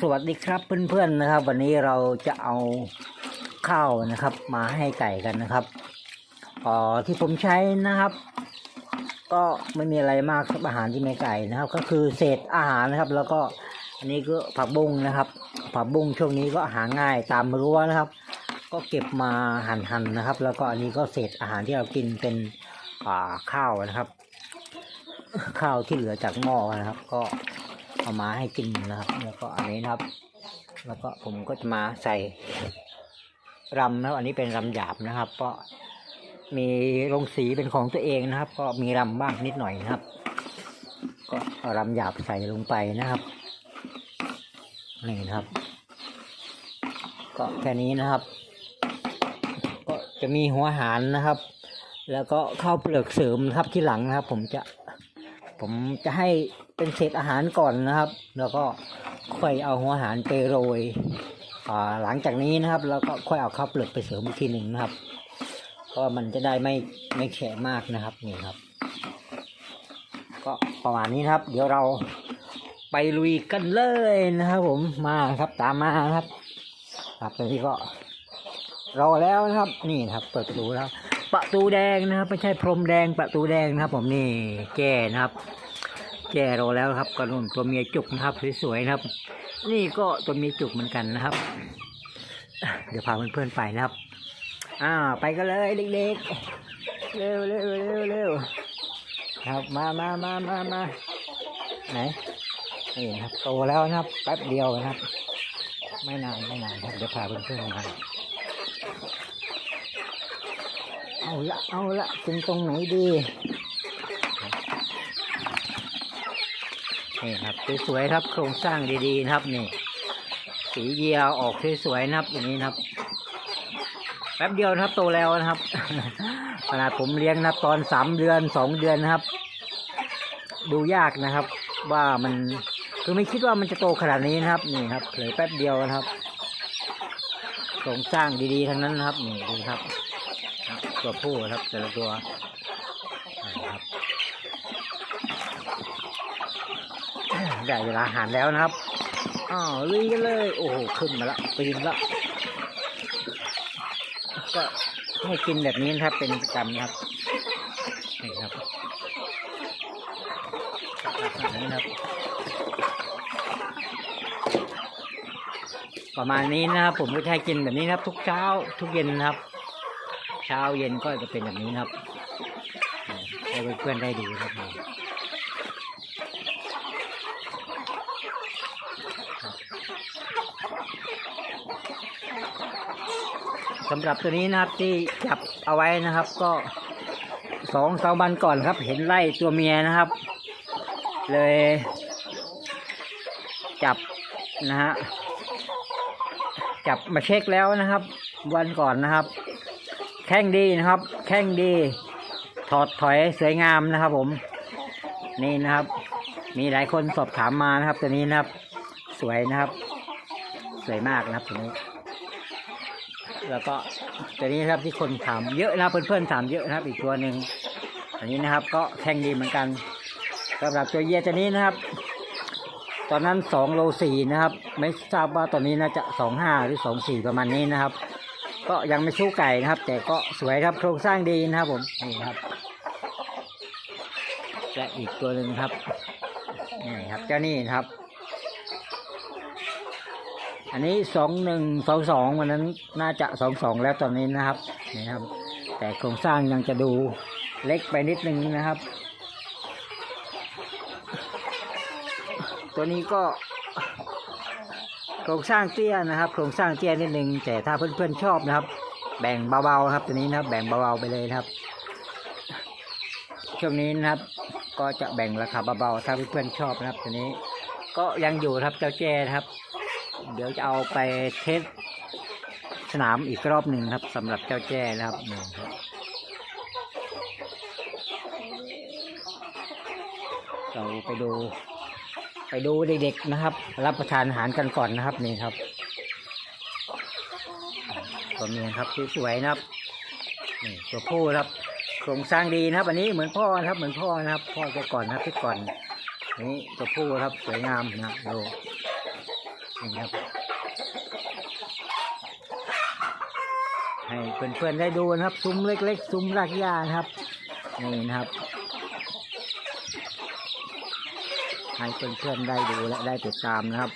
สวัสดีครับเพื่อนๆนะครับ วันนี้เราจะเอาข้าวนะครับ มาให้ไก่กันนะครับอ๋อที่ผมใช้นะครับ ก็ไม่มีอะไรมากครับอาหารที่ไม่ไก่นะครับ ก็คือเศษอาหารนะครับ แล้วก็อันนี้ก็ผักบุ้งนะครับ ผักบุ้งช่วงนี้ก็หาง่ายตามรั้วนะครับ ก็เก็บมาหั่นๆนะครับ แล้วก็อันนี้ก็เศษอาหารที่เรากินเป็นข้าวนะครับ ข้าวที่เหลือจากหม้อนะครับ ก็ เอามาให้กินนะครับแล้วก็อันนี้นะครับ แล้วก็ผมก็จะมาใส่รำนะอันนี้เป็นรำหยาบนะครับ ก็มีโรงสีเป็นของตัวเองนะครับ ก็มีรำบ้างนิดหน่อยนะครับ ก็เอารำหยาบใส่ลงไปนะครับนี่นะครับ ก็แค่นี้นะครับ ก็จะมีหัวหารนะครับ แล้วก็ข้าวเปลือกเสริมครับที่หลังนะครับ ผมจะผมจะให้ เป็นเศษอาหารก่อนนะครับ แล้วก็ค่อยเอาหัวอาหารไปโรยอ่าหลังจากนี้นะครับ แล้วก็ค่อยเอาข้าวเปลือกไปเสริมอีกทีหนึ่งนะครับ เพราะว่ามันจะได้ไม่ไม่แฉะมากนะครับนี่ครับ ก็ประมาณนี้นะครับ เดี๋ยวเราไปลุยกันเลยนะครับ ผมมาครับตามมาครับ ครับตอนนี้ก็รอแล้วนะครับ นี่นะครับ เปิดประตูแล้วประตูแดงนะครับ ไม่ใช่พรมแดงประตูแดงนะครับ ผมนี่แก่นะครับ แก่รอแล้วครับกระนุ่นตัวเมียจุกนะครับสวยๆนะครับ นี่ก็ตัวเมียจุกเหมือนกันนะครับ เดี๋ยวพาเพื่อนๆไปนะครับอ่าไปกันเลยเด็กๆ เร็วเร็วเร็วเร็วครับมามามามามาไหนนี่ครับโตแล้วนะครับแป๊บเดียวนะครับ ไม่นานไม่นานครับเดี๋ยวพาเพื่อนๆมาเอาละเอาละกินตรงไหนดี นี่ครับสวยๆครับโครงสร้างดีๆนะครับนี่ สีเยียวออกสวยๆนะครับอย่างนี้นะครับ แป๊บเดียวนะครับโตแล้วนะครับขนาดผมเลี้ยงนะครับตอนสามเดือนสองเดือนนะครับ ดูยากนะครับ ว่ามันคือไม่คิดว่ามันจะโตขนาดนี้นะครับ นี่ครับเหลือแป๊บเดียวนะครับโครงสร้างดีๆทั้งนั้นนะครับนี่ดูครับตัวผู้ครับแต่ละตัวนะครับ ได้เวลาอาหารแล้วนะครับอ้าวลุยกันเลย โอ้โห ขึ้นมาละปีนละก็ให้กินแบบนี้นะครับ เป็นประจำนะครับนี่ครับนี้ครับ ประมาณนี้นะครับ ผมก็ให้กินแบบนี้นะครับ ทุกเช้า ทุกเย็นนะครับ เช้าเย็นก็จะเป็นแบบนี้นะครับให้เพื่อนๆได้ดูครับ สำหรับตัวนี้นะครับที่จับเอาไว้นะครับ ก็สองสามวันก่อนครับ เห็นไล่ตัวเมียนะครับ เลย จับนะฮะจับมาเช็คแล้วนะครับ วันก่อนนะครับ แข้งดีนะครับ แข้งดี ถอดถอยสวยงามนะครับ ผม นี่นะครับ มีหลายคนสอบถามมานะครับ ตัวนี้นะครับ สวยนะครับ สวยมากนะครับตัวนี้ แล้วก็ตัวนี้นะครับที่คนถามเยอะนะเพื่อนๆถามเยอะนะครับ อีกตัวหนึ่งอันนี้นะครับ ก็แข้งดีเหมือนกันสำหรับตัวเยียตัวนี้นะครับ ตอนนั้นสองโลสี่นะครับ ไม่ทราบว่าตอนนี้น่าจะสองห้าหรือสองสี่ประมาณนี้นะครับ ก็ยังไม่สู้ไก่นะครับ แต่ก็สวยครับโครงสร้างดีนะครับผมนี่ครับและอีกตัวหนึ่งครับนี่ครับเจ้านี่นะครับ อันนี้สองหนึ่งสองสองวันนั้นน่าจะสองสองแล้วตอนนี้นะครับนี่ครับ แต่โครงสร้างยังจะดูเล็กไปนิดนึงนะครับ ตัวนี้ก็โครงสร้างเตี้ยนะครับ โครงสร้างเตี้ยนิดนึงแต่ถ้าเพื่อนๆชอบนะครับ แบ่งเบาๆครับตัวนี้นะครับ แบ่งเบาๆไปเลยนะครับ ช่วงนี้นะครับ ก็จะแบ่งราคาเบาๆถ้าเพื่อนๆชอบนะครับตัวนี้ ก็ยังอยู่ครับเจ้าแจ้นะครับ เดี๋ยวจะเอาไปเทสสนามอีกรอบหนึ่งครับสำหรับเจ้าแจ้นะครับนี่ครับเราไปดู ไปดูเด็กๆนะครับ รับประทานอาหารกันก่อนนะครับนี่ครับตัวเมียครับสวยๆนะครับนี่ตัวผู้ครับโครงสร้างดีนะครับ อันนี้เหมือนพ่อนะครับ เหมือนพ่อนะครับ พ่อจะก่อนนะครับที่ก่อนนนี้ตัวผู้ครับสวยงามนะดู นี่ครับ ให้เพื่อนๆได้ดูนะครับ ซุ้มเล็ก ๆ ซุ้มรากหญ้านะครับนี่นะครับให้เพื่อนๆได้ดูและได้ติดตามนะครับ